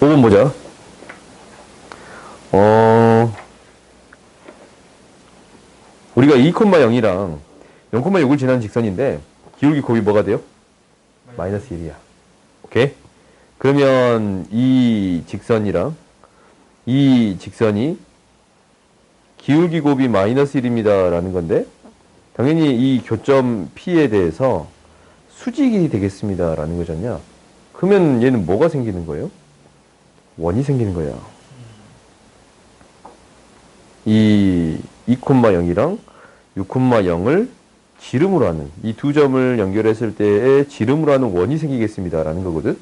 5번 보자. 어, 우리가 2,0이랑 0,6을 지나는 직선인데, 기울기 곱이 뭐가 돼요? 마이너스 1이야. 오케이? 그러면 이 직선이랑 이 직선이 기울기 곱이 마이너스 1입니다. 라는 건데, 당연히 이 교점 P에 대해서 수직이 되겠습니다. 라는 거잖냐? 그러면 얘는 뭐가 생기는 거예요? 원이 생기는 거야. 이 2,0이랑 6,0을 지름으로 하는 이 두 점을 연결했을 때에 지름으로 하는 원이 생기겠습니다. 라는 거거든.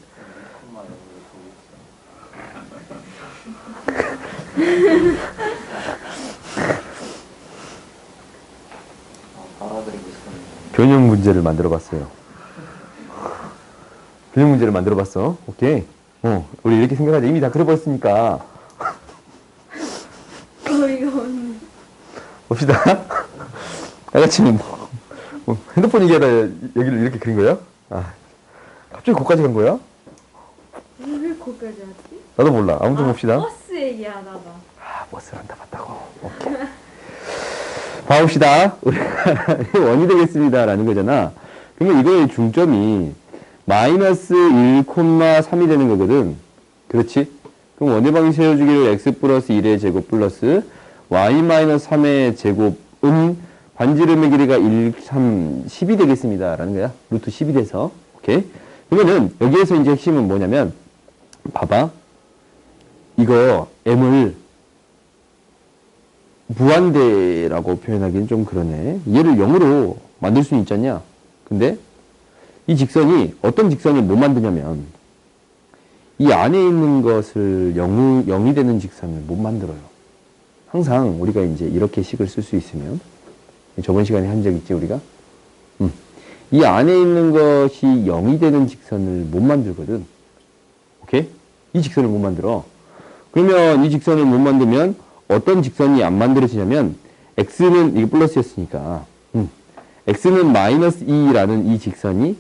변형 문제를 만들어 봤어요. 변형 문제를 만들어 봤어. 오케이. 어, 우리 이렇게 생각하자. 이미 다 그려버렸으니까. 어이가 없네. 봅시다. 나같이 뭐, 뭐 핸드폰 얘기하다 여기를 이렇게 그린 거야? 아, 갑자기 거기까지 간 거야? 왜 거기까지 왔지? 나도 몰라. 아무튼 아, 봅시다. 버스 얘기하나 봐. 아, 버스를 한다 봤다고. 오케이. 봐봅시다. 우리가 원이 되겠습니다. 라는 거잖아. 그러면 이거의 중점이 마이너스 1,3이 되는 거거든. 그렇지? 그럼 원의 방이 세워주기를 x 플러스 1의 제곱 플러스 y 마이너스 3의 제곱은 반지름의 길이가 1, 3, 10이 되겠습니다. 라는 거야. 루트 10이 돼서. 오케이? 그러면은 여기에서 이제 핵심은 뭐냐면 봐봐. 이거 m을 무한대라고 표현하기는 좀 그러네. 얘를 0으로 만들 수는 있잖냐. 근데 이 직선이 어떤 직선을 못 만드냐면 이 안에 있는 것을 0, 0이 되는 직선을 못 만들어요. 항상 우리가 이제 이렇게 식을 쓸 수 있으면 저번 시간에 한 적 있지 우리가? 음. 이 안에 있는 것이 0이 되는 직선을 못 만들거든. 오케이? 이 직선을 못 만들어. 그러면 이 직선을 못 만들면 어떤 직선이 안 만들어지냐면 x는 이게 플러스였으니까 음, x는 마이너스 2라는 이 직선이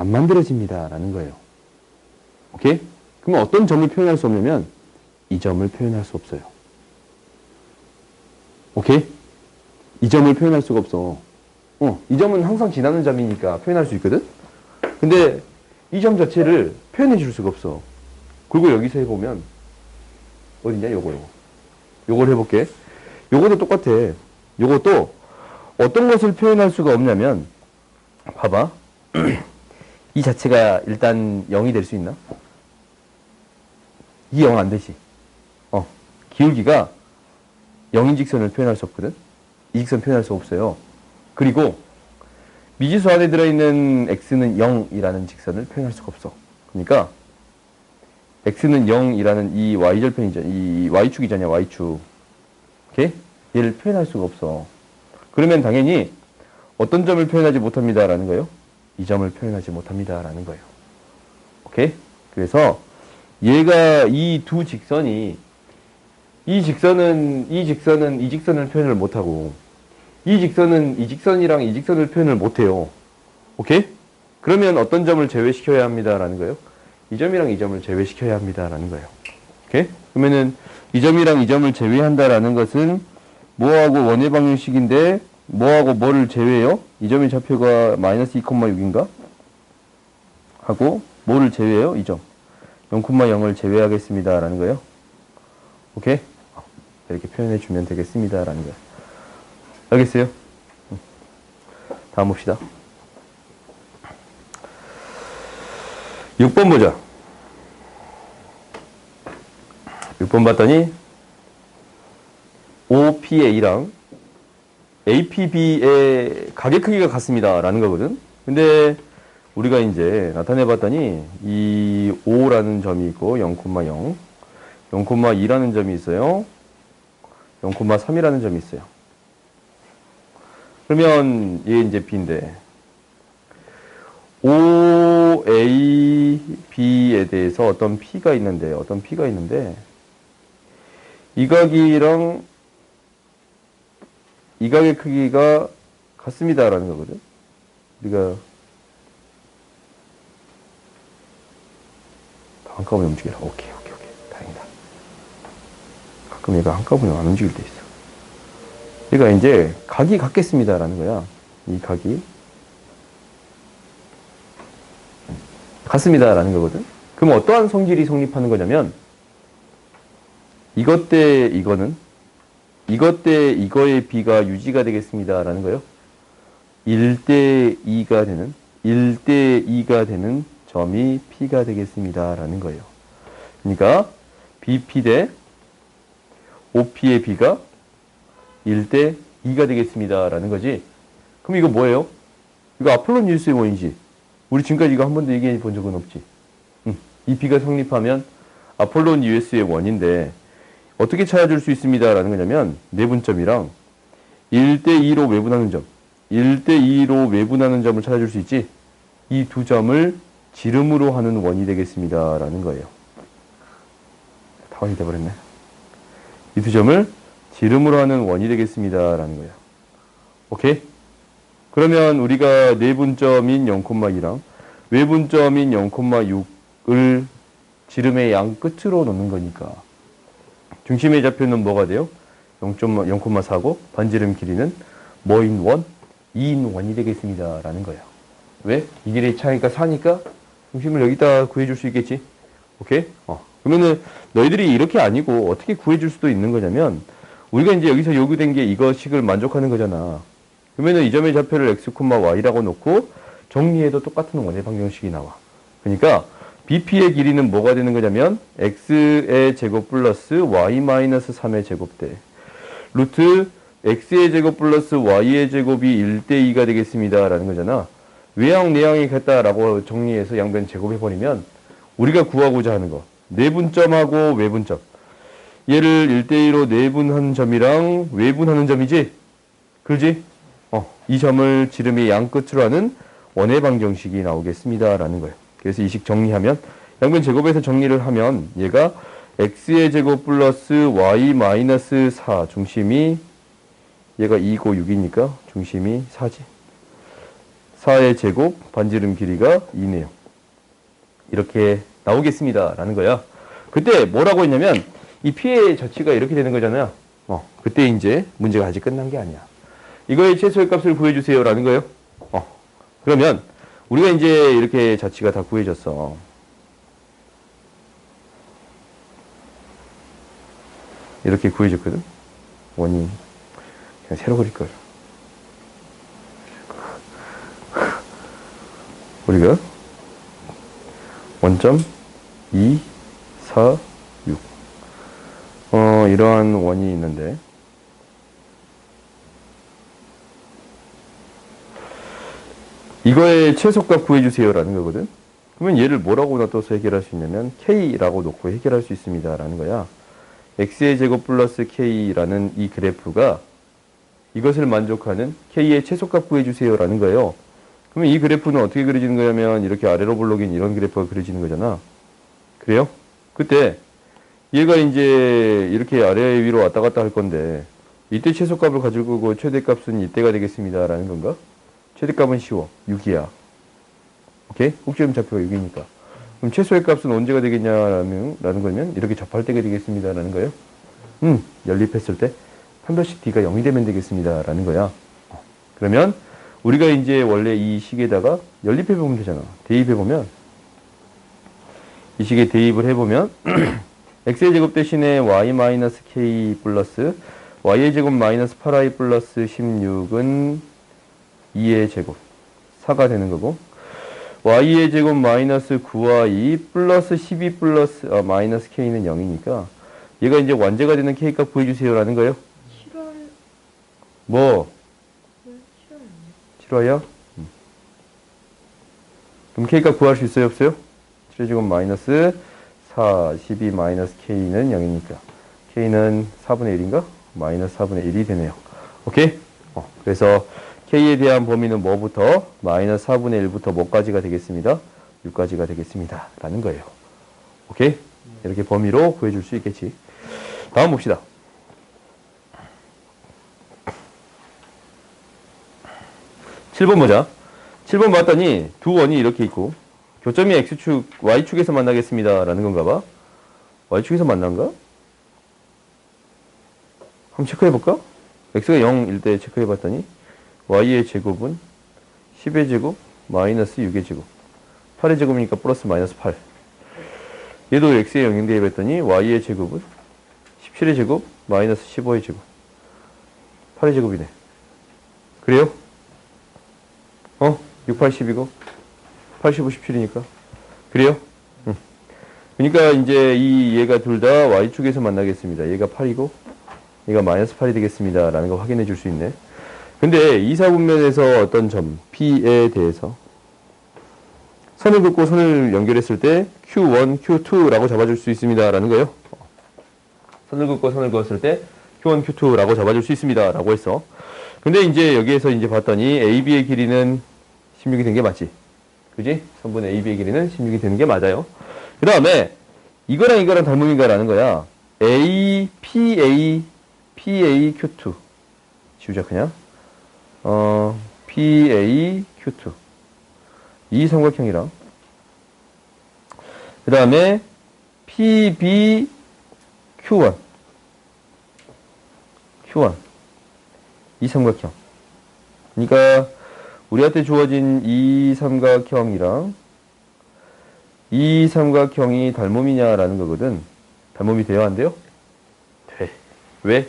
안 만들어집니다라는 거예요. 오케이? 그러면 어떤 점을 표현할 수 없냐면 이 점을 표현할 수 없어요. 오케이? 이 점을 표현할 수가 없어. 어, 이 점은 항상 지나는 점이니까 표현할 수 있거든? 근데 이 점 자체를 표현해 줄 수가 없어. 그리고 여기서 해보면 어디냐 요거 요거 요걸 해볼게 요것도 똑같아 요것도 어떤 것을 표현할 수가 없냐면 봐봐 이 자체가 일단 0이 될 수 있나? 이 0 안 되지 어 기울기가 0인 직선을 표현할 수 없거든 이 직선 표현할 수 없어요 그리고 미지수 안에 들어있는 x는 0이라는 직선을 표현할 수가 없어 그러니까 x는 0이라는 이 y절편이잖아. 이 y축이잖아, y축. 오케이? 얘를 표현할 수가 없어. 그러면 당연히 어떤 점을 표현하지 못합니다라는 거예요? 이 점을 표현하지 못합니다라는 거예요. 오케이? 그래서 얘가 이 두 직선이 이 직선은 이 직선은 이 직선을 표현을 못하고 이 직선은 이 직선이랑 이 직선을 표현을 못해요. 오케이? 그러면 어떤 점을 제외시켜야 합니다라는 거예요? 이 점이랑 이 점을 제외시켜야 합니다라는 거예요. 오케이? 그러면은 이 점이랑 이 점을 제외한다라는 것은 뭐하고 원의 방정식인데 뭐하고 뭐를 제외해요? 이 점의 좌표가 마이너스 2,6인가? 하고 뭐를 제외해요? 이 점. 0,0을 제외하겠습니다 라는 거예요. 오케이? 이렇게 표현해 주면 되겠습니다 라는 거예요. 알겠어요? 응. 다음 봅시다. 6번 보자. 6번 봤더니 OPA랑 APB의 가격 크기가 같습니다. 라는 거거든. 근데 우리가 이제 나타내 봤더니 이 5라는 점이 있고 0,0, 0,2라는 점이 있어요. 0,3이라는 점이 있어요. 그러면 얘 이제 B인데 OAB에 대해서 어떤 P가 있는데, 어떤 P가 있는데, 이 각이랑 이 각의 크기가 같습니다라는 거거든. 우리가 한꺼번에 움직여라. 오케이, 오케이, 오케이. 그럼 얘가 한꺼번에 안 움직일 때 있어. 얘가 이제 각이 같겠습니다라는 거야. 이 각이 같습니다라는 거거든. 그럼 어떠한 성질이 성립하는 거냐면 이것 때 이거는 이것 때 이거의 비가 유지가 되겠습니다라는 거예요. 1대 2가 되는 1대 2가 되는 점이 P가 되겠습니다라는 거예요. 그러니까 BP 대 OP의 B가 1대 2가 되겠습니다라는 거지. 그럼 이거 뭐예요? 이거 아폴론 뉴스의 원이지. 우리 지금까지 이거 한 번도 얘기해 본 적은 없지. 응. 이 B가 성립하면 아폴론 US의 원인데 어떻게 찾아줄 수 있습니다라는 거냐면 내분점이랑 1대2로 외분하는 점, 1대2로 외분하는 점을 찾아줄 수 있지. 이 두 점을 지름으로 하는 원이 되겠습니다라는 거예요. 다 원이 돼버렸네. 이 두 점을 지름으로 하는 원이 되겠습니다라는 거예요. 오케이? 그러면 우리가 내분점인 0,2랑 외분점인 0,6을 지름의 양 끝으로 놓는 거니까 중심의 좌표는 뭐가 돼요? 0,4고 반지름 길이는 뭐인 원? 2인 원이 되겠습니다. 라는 거예요. 왜? 이 길의 차이가 4니까 중심을 여기다 구해줄 수 있겠지? 오케이? 어. 그러면은 너희들이 이렇게 아니고 어떻게 구해줄 수도 있는 거냐면 우리가 이제 여기서 요구된 게 이거식을 만족하는 거잖아. 그러면은 이 점의 좌표를 x, y라고 놓고 정리해도 똑같은 원의 방정식이 나와. 그러니까 BP의 길이는 뭐가 되는 거냐면 x의 제곱 플러스 y 마이너스 3의 제곱 대 루트 x의 제곱 플러스 y의 제곱이 1대 2가 되겠습니다. 라는 거잖아. 외양 내양이 같다라고 정리해서 양변 제곱해버리면 우리가 구하고자 하는 거 내분점하고 외분점 얘를 1대 2로 내분한 점이랑 외분하는 점이지? 그러지? 어, 이 점을 지름의 양 끝으로 하는 원의 방정식이 나오겠습니다. 라는 거예요. 그래서 이식 정리하면 양변 제곱에서 정리를 하면 얘가 x의 제곱 플러스 y 마이너스 4 중심이 얘가 2고 6이니까 중심이 4지. 4의 제곱 반지름 길이가 2네요. 이렇게 나오겠습니다. 라는 거야. 그때 뭐라고 했냐면 이 피의 저치가 이렇게 되는 거잖아요. 어, 그때 이제 문제가 아직 끝난 게 아니야. 이거의 최소의 값을 구해주세요. 라는 거예요. 어, 그러면 우리가 이제 이렇게 자치가 다 구해졌어. 이렇게 구해졌거든. 원이 그냥 새로 그릴 걸. 우리가 원점 2, 4, 6. 어, 이러한 원이 있는데 이거의 최소값 구해주세요라는 거거든. 그러면 얘를 뭐라고 놔둬서 해결할 수 있냐면 k라고 놓고 해결할 수 있습니다라는 거야. x의 제곱 플러스 k라는 이 그래프가 이것을 만족하는 k의 최소값 구해주세요라는 거예요. 그러면 이 그래프는 어떻게 그려지는 거냐면 이렇게 아래로 볼록인 이런 그래프가 그려지는 거잖아. 그래요? 그때 얘가 이제 이렇게 아래 위로 왔다 갔다 할 건데 이때 최소값을 가질 거고 최대값은 이때가 되겠습니다라는 건가? 최대값은 쉬워. 6이야. 오케이? 꼭지점 좌표가 6이니까. 그럼 최소의 값은 언제가 되겠냐라는 라는 거면 이렇게 접할 때가 되겠습니다라는 거예요. 음, 연립했을 때 판별식 D가 0이 되면 되겠습니다라는 거야. 어, 그러면 우리가 이제 원래 이 식에다가 연립해 보면 되잖아. 대입해 보면 이 식에 대입을 해 보면 x의 제곱 대신에 y 마이너스 k 플러스 y의 제곱 마이너스 8y 플러스 16은 2의 제곱 4가 되는 거고 y의 제곱 마이너스 9y 플러스 12 플러스 아, 마이너스 k는 0이니까 얘가 이제 완제가 되는 k 값 구해주세요라는 거예요. 싫어요. 뭐왜 싫어요? 음. 그럼 k 값 구할 수 있어요 없어요? 7의 제곱 마이너스 4 12 마이너스 k는 0이니까 k는 4분의 1인가? 마이너스 4분의 1이 되네요. 오케이? 어, 그래서 k에 대한 범위는 뭐부터? 마이너스 4분의 1부터 뭐까지가 되겠습니다? 6까지가 되겠습니다. 라는 거예요. 오케이? 이렇게 범위로 구해줄 수 있겠지. 다음 봅시다. 7번 보자. 7번 봤더니 두 원이 이렇게 있고 교점이 x축, y축에서 만나겠습니다. 라는 건가 봐. y축에서 만난가? 한번 체크해 볼까? x가 0일 때 체크해 봤더니 y의 제곱은 10의 제곱 마이너스 6의 제곱 8의 제곱이니까 플러스 마이너스 8 얘도 x의 0인데 해봤더니 y의 제곱은 17의 제곱 마이너스 15의 제곱 8의 제곱이네 그래요? 어? 6, 8, 10이고 85, 17이니까 그래요? 응. 그러니까 이제 이 얘가 둘 다 y축에서 만나겠습니다 얘가 8이고 얘가 마이너스 8이 되겠습니다 라는 거 확인해 줄 수 있네 근데 이사분면에서 어떤 점 P에 대해서? 선을 긋고 선을 연결했을 때 Q1, Q2라고 잡아줄 수 있습니다 라는 거예요. 선을 긋고 선을 그었을 때 Q1, Q2라고 잡아줄 수 있습니다 라고 했어 근데 이제 여기에서 이제 봤더니 AB의 길이는 16이 된 게 맞지? 그지? 선분 AB의 길이는 16이 되는 게 맞아요. 그 다음에 이거랑 이거랑 닮음인가라는 거야. A, PA, PA, Q2 지우자 그냥 어, PA, Q2 이 삼각형이랑 그 다음에 PB, Q1 Q1 이 삼각형. 그러니까 우리한테 주어진 이 삼각형이랑 이 삼각형이 닮음이냐라는 거거든. 닮음이 돼요 안 돼요? 돼. 왜?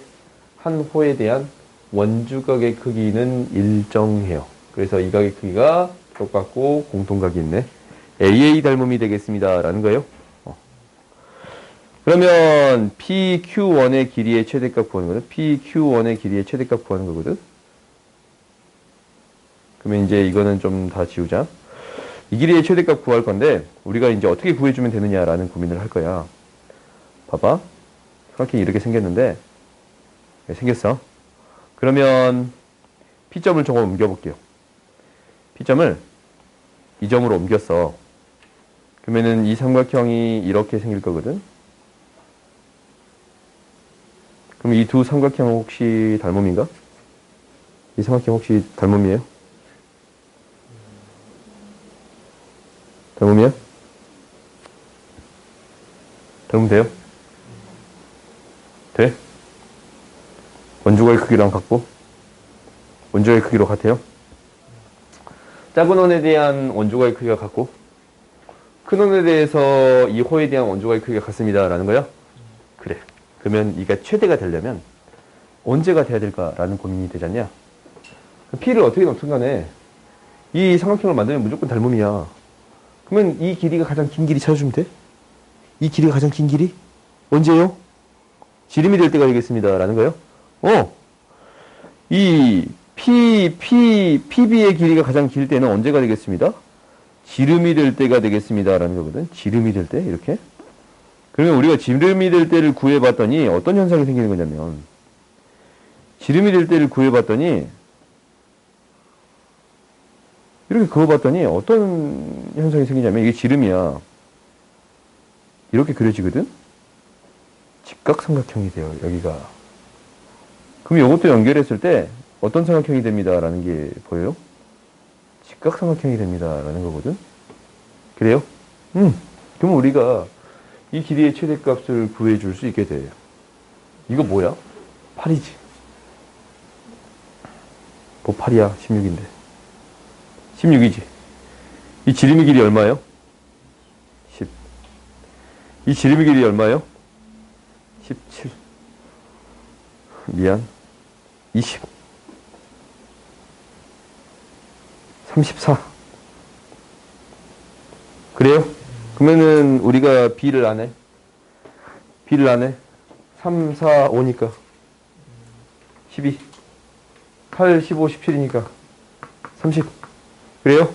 한 호에 대한 원주각의 크기는 일정해요. 그래서 이 각의 크기가 똑같고 공통각이 있네. AA 닮음이 되겠습니다 라는 거예요. 어. 그러면 PQ1의 길이의 최대값 구하는 거는 PQ1의 길이의 최대값 구하는 거거든. 그러면 이제 이거는 좀 다 지우자. 이 길이의 최대값 구할 건데 우리가 이제 어떻게 구해주면 되느냐라는 고민을 할 거야. 봐봐. 삼각형이 이렇게 생겼는데. 네, 생겼어 그러면 P점을 조금 옮겨볼게요 P점을 이 점으로 옮겼어 그러면은 이 삼각형이 이렇게 생길 거거든 그럼 이 두 삼각형 혹시 닮음인가? 이 삼각형 혹시 닮음이에요? 닮음이야? 닮음 돼요? 돼? 원주각의 크기랑 같고 원주각의 크기로 같아요? 작은 원에 대한 원주각의 크기가 같고 큰 원에 대해서 이 호에 대한 원주각의 크기가 같습니다 라는 거야? 그래 그러면 이가 최대가 되려면 언제가 돼야 될까라는 고민이 되잖냐 P를 어떻게 넣든 간에 이 삼각형을 만들면 무조건 닮음이야 그러면 이 길이가 가장 긴 길이 찾아주면 돼? 이 길이가 가장 긴 길이? 언제요? 지름이 될 때가 되겠습니다 라는 거예요 어. 이 P, P, PB의 길이가 가장 길 때는 언제가 되겠습니다? 지름이 될 때가 되겠습니다. 라는 거거든. 지름이 될 때, 이렇게. 그러면 우리가 지름이 될 때를 구해봤더니 어떤 현상이 생기는 거냐면, 지름이 될 때를 구해봤더니, 이렇게 그어봤더니 어떤 현상이 생기냐면, 이게 지름이야. 이렇게 그려지거든? 직각삼각형이 돼요, 여기가. 그럼 이것도 연결했을 때 어떤 삼각형이 됩니다. 라는 게 보여요? 직각삼각형이 됩니다. 라는 거거든? 그래요? 음. 그럼 우리가 이 길이의 최대값을 구해줄 수 있게 돼요. 이거 뭐야? 8이지. 뭐 8이야? 16인데. 16이지. 이 지름의 길이 얼마예요? 10. 이 지름의 길이 얼마예요? 17. 미안. 20. 34. 그래요? 그러면은 우리가 B를 안 해? B를 안 해? 3, 4, 5니까. 12. 8, 15, 17이니까. 30. 그래요?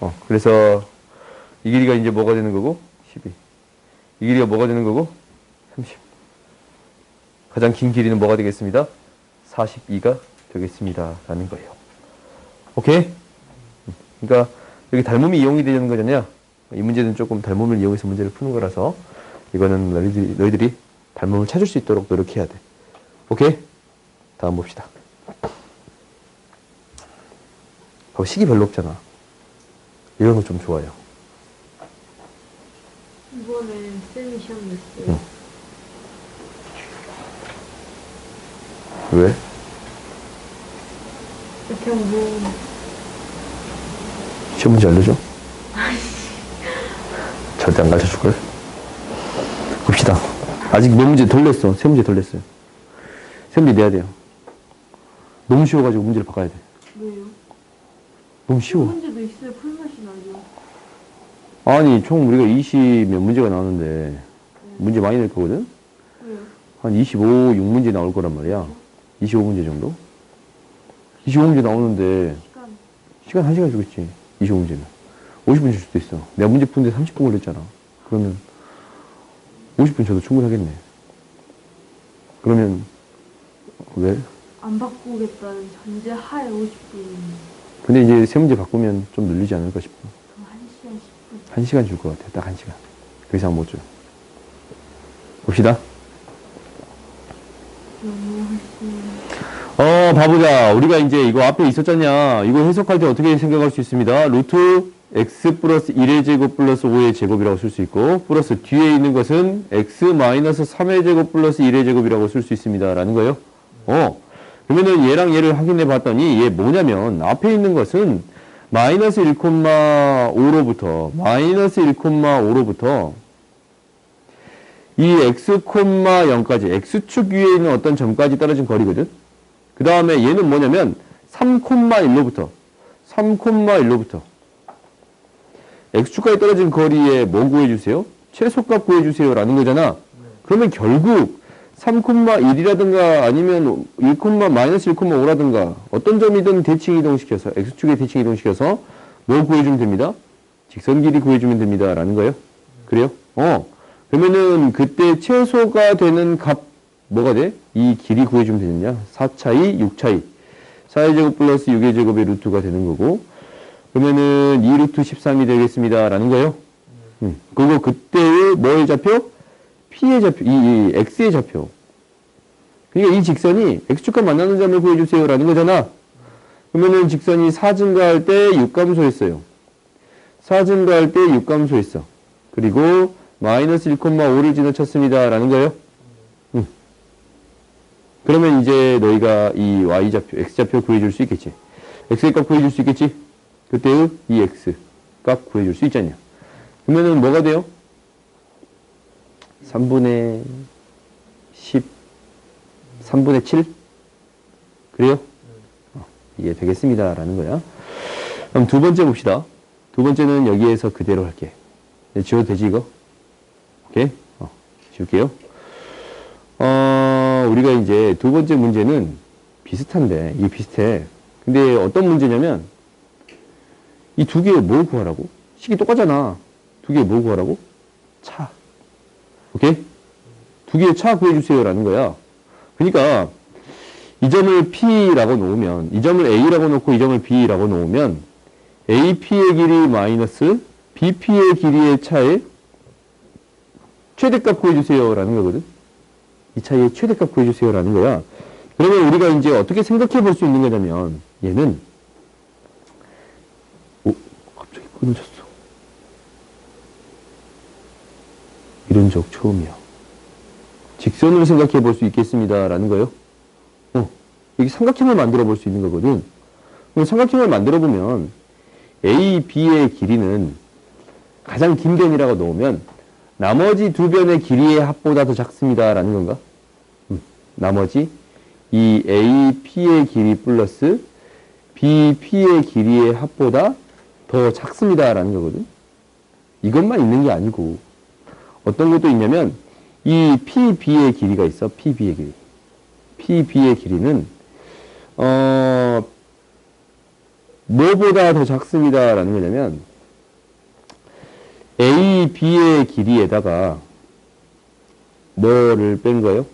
어, 그래서 이 길이가 이제 뭐가 되는 거고? 12. 이 길이가 뭐가 되는 거고? 30. 가장 긴 길이는 뭐가 되겠습니다? 42가 되겠습니다. 라는 거예요. 오케이? 그러니까 여기 닮음이 이용이 되는 거잖아요. 이 문제는 조금 닮음을 이용해서 문제를 푸는 거라서 이거는 너희들이, 너희들이 닮음을 찾을 수 있도록 노력해야 돼. 오케이? 다음 봅시다. 어, 식이 별로 없잖아. 이런 거 좀 좋아요. 이번에 쌤이 시험 냈어요. 응. 왜? 그냥 뭐 시험 문제 알려줘? 절대 안 가르쳐 줄걸? 봅시다. 아직 몇 문제 덜 냈어. 세 문제 덜 냈어요. 세 문제 내야 돼요. 너무 쉬워가지고 문제를 바꿔야 돼. 왜요? 너무 쉬워. 문제도 있어요. 풀맛이 나죠. 아니, 총 우리가 20 몇 문제가 나오는데, 문제 많이 낼 거거든? 왜요? 한 25, 6문제 나올 거란 말이야. 25문제 정도? 25문제 나오는데, 시간 시간 1시간 주겠지. 25문제는. 50분 줄 수도 있어. 내가 문제 푸는데 30분 걸렸잖아. 그러면 50분 줘도 충분하겠네. 그러면 왜? 안 바꾸겠다는 전제 하에 50분 근데 이제 세 문제 바꾸면 좀 늘리지 않을까 싶어. 그럼 1시간 10분 1시간 줄 것 같아. 딱 1시간. 그 이상 못 줘. 봅시다. 어, 봐보자. 우리가 이제 이거 앞에 있었잖냐. 이거 해석할 때 어떻게 생각할 수 있습니다. 루트 x 플러스 1의 제곱 플러스 5의 제곱이라고 쓸 수 있고, 플러스 뒤에 있는 것은 x 마이너스 3의 제곱 플러스 1의 제곱이라고 쓸 수 있습니다. 라는 거예요. 어. 그러면은 얘랑 얘를 확인해 봤더니 얘 뭐냐면 앞에 있는 것은 마이너스 1,5로부터 마이너스 1,5로부터 이 x, 0까지 x축 위에 있는 어떤 점까지 떨어진 거리거든. 그 다음에 얘는 뭐냐면 3,1로부터 3,1로부터 x축까지 떨어진 거리에 뭐 구해주세요? 최소값 구해주세요 라는 거잖아. 그러면 결국 3,1이라든가 아니면 1, 마이너스 1,5라든가 어떤 점이든 대칭 이동시켜서 x축에 대칭 이동시켜서 뭐 구해주면 됩니다? 직선 길이 구해주면 됩니다 라는 거예요. 그래요? 어. 그러면은 그때 최소가 되는 값 뭐가 돼? 이 길이 구해주면 되느냐? 4차이, 6차이. 4의 제곱 플러스 6의 제곱의 루트가 되는 거고 그러면은 2 루트 13이 되겠습니다 라는 거예요. 음. 그리고 그때의 뭐의 좌표? P의 좌표, 이, 이 X의 좌표. 그러니까 이 직선이 X축과 만나는 점을 구해주세요 라는 거잖아. 그러면은 직선이 4 증가할 때 6 감소했어요. 4 증가할 때 6 감소했어. 그리고 마이너스 1,5를 지나쳤습니다 라는 거예요. 음. 그러면 이제 너희가 이 y좌표, x좌표 구해줄 수 있겠지. x의 값 구해줄 수 있겠지. 그때의 이 x 값 구해줄 수 있잖냐. 그러면은 뭐가 돼요? 3분의 10, 3분의 7? 그래요? 어, 이게 되겠습니다. 라는 거야. 그럼 두 번째 봅시다. 두 번째는 여기에서 그대로 할게. 네, 지워도 되지, 이거? 오케이? 어, 지울게요. 어, 우리가 이제 두 번째 문제는 비슷한데, 이게 비슷해. 근데 어떤 문제냐면, 이 두 개의 뭘 구하라고? 식이 똑같잖아. 두 개의 뭘 구하라고? 차. 오케이? 두 개의 차 구해주세요. 라는 거야. 그러니까, 이 점을 P라고 놓으면, 이 점을 A라고 놓고 이 점을 B라고 놓으면, AP의 길이 마이너스 BP의 길이의 차에 최대값 구해주세요. 라는 거거든. 이 차이의 최대값 구해주세요. 라는 거야. 그러면 우리가 이제 어떻게 생각해 볼 수 있는 거냐면, 얘는, 오, 갑자기 끊어졌어. 이런 적 처음이야. 직선으로 생각해 볼 수 있겠습니다. 라는 거예요. 어, 여기 삼각형을 만들어 볼 수 있는 거거든. 그럼 삼각형을 만들어 보면, A, B의 길이는 가장 긴 변이라고 놓으면, 나머지 두 변의 길이의 합보다 더 작습니다. 라는 건가? 음, 나머지 이 AP의 길이 플러스 BP의 길이의 합보다 더 작습니다. 라는 거거든. 이것만 있는 게 아니고 어떤 것도 있냐면 이 PB의 길이가 있어. PB의 길이. PB의 길이는 어 뭐보다 더 작습니다. 라는 거냐면 A, B의 길이에다가 뭐를 뺀 거예요?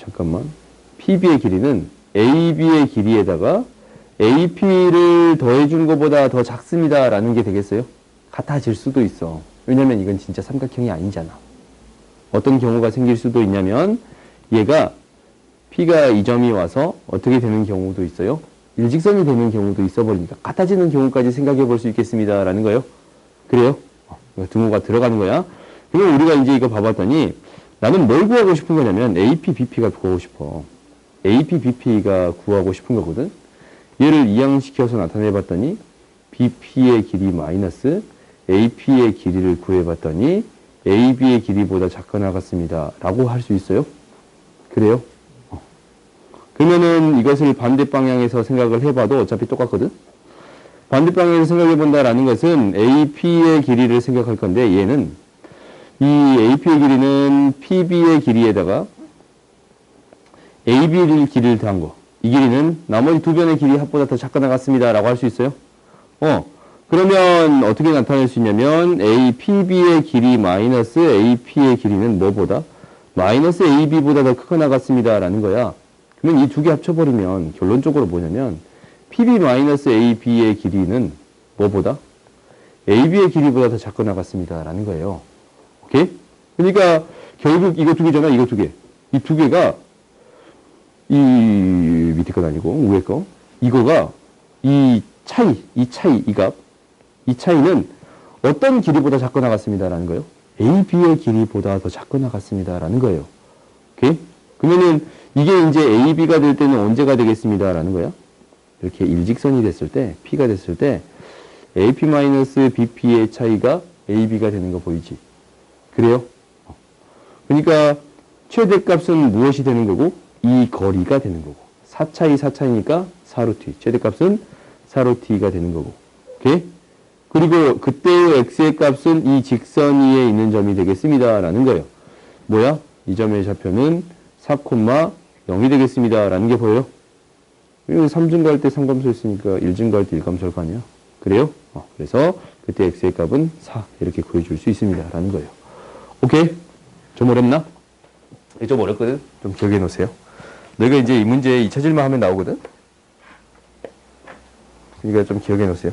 잠깐만. PB의 길이는 AB의 길이에다가 AP를 더해준 것보다 더 작습니다. 라는 게 되겠어요? 같아질 수도 있어. 왜냐면 이건 진짜 삼각형이 아니잖아. 어떤 경우가 생길 수도 있냐면 얘가 P가 이 점이 와서 어떻게 되는 경우도 있어요? 일직선이 되는 경우도 있어 버리니까 같아지는 경우까지 생각해 볼 수 있겠습니다. 라는 거예요. 그래요? 어, 등호가 들어가는 거야. 그럼 우리가 이제 이거 봐봤더니 나는 뭘 구하고 싶은 거냐면 AP, BP가 구하고 싶어. AP, BP가 구하고 싶은 거거든. 얘를 이항시켜서 나타내 봤더니 BP의 길이 마이너스 AP의 길이를 구해 봤더니 AB의 길이보다 작거나 같습니다. 라고 할 수 있어요. 그래요? 어. 그러면은 이것을 반대 방향에서 생각을 해봐도 어차피 똑같거든. 반대 방향에서 생각해 본다라는 것은 AP의 길이를 생각할 건데 얘는 이 AP의 길이는 PB의 길이에다가 AB의 길이를 더한 거. 이 길이는 나머지 두 변의 길이 합보다 더 작거나 같습니다. 라고 할 수 있어요? 어. 그러면 어떻게 나타낼 수 있냐면 APB의 길이 마이너스 AP의 길이는 뭐보다? 마이너스 AB보다 더 크거나 같습니다. 라는 거야. 그러면 이 두 개 합쳐버리면 결론적으로 뭐냐면 PB 마이너스 AB의 길이는 뭐보다? AB의 길이보다 더 작거나 같습니다. 라는 거예요. 오케이? 그러니까 결국 이거 두 개잖아. 이거 두 개. 이 두 개가 이 밑에 건 아니고 위에 거. 이거가 이 차이, 이 차이, 이 값. 이 차이는 어떤 길이보다 작거나 같습니다라는 거예요. AB의 길이보다 더 작거나 같습니다라는 거예요. 오케이? 그러면은 이게 이제 AB가 될 때는 언제가 되겠습니다라는 거야? 이렇게 일직선이 됐을 때, P가 됐을 때 AP-BP의 차이가 AB가 되는 거 보이지? 그래요? 어. 그러니까 최대값은 무엇이 되는 거고 이 거리가 되는 거고 4차이 4차이니까 4로 t 최대값은 4로 t가 되는 거고 오케이? 그리고 그때의 x의 값은 이 직선 위에 있는 점이 되겠습니다 라는 거예요 뭐야? 이 점의 좌표는 4,0이 되겠습니다 라는 게 보여요 3증가할 때 3감소 있으니까 1증가할 때 1감소할 거 아니야 그래요? 어, 그래서 그때 x의 값은 4 이렇게 구해줄 수 있습니다 라는 거예요 오케이? 좀 어렵나? 좀 어렵거든? 좀 기억해 놓으세요. 너희가 이제 이 문제 2차 질문 하면 나오거든? 그러니까 좀 기억해 놓으세요.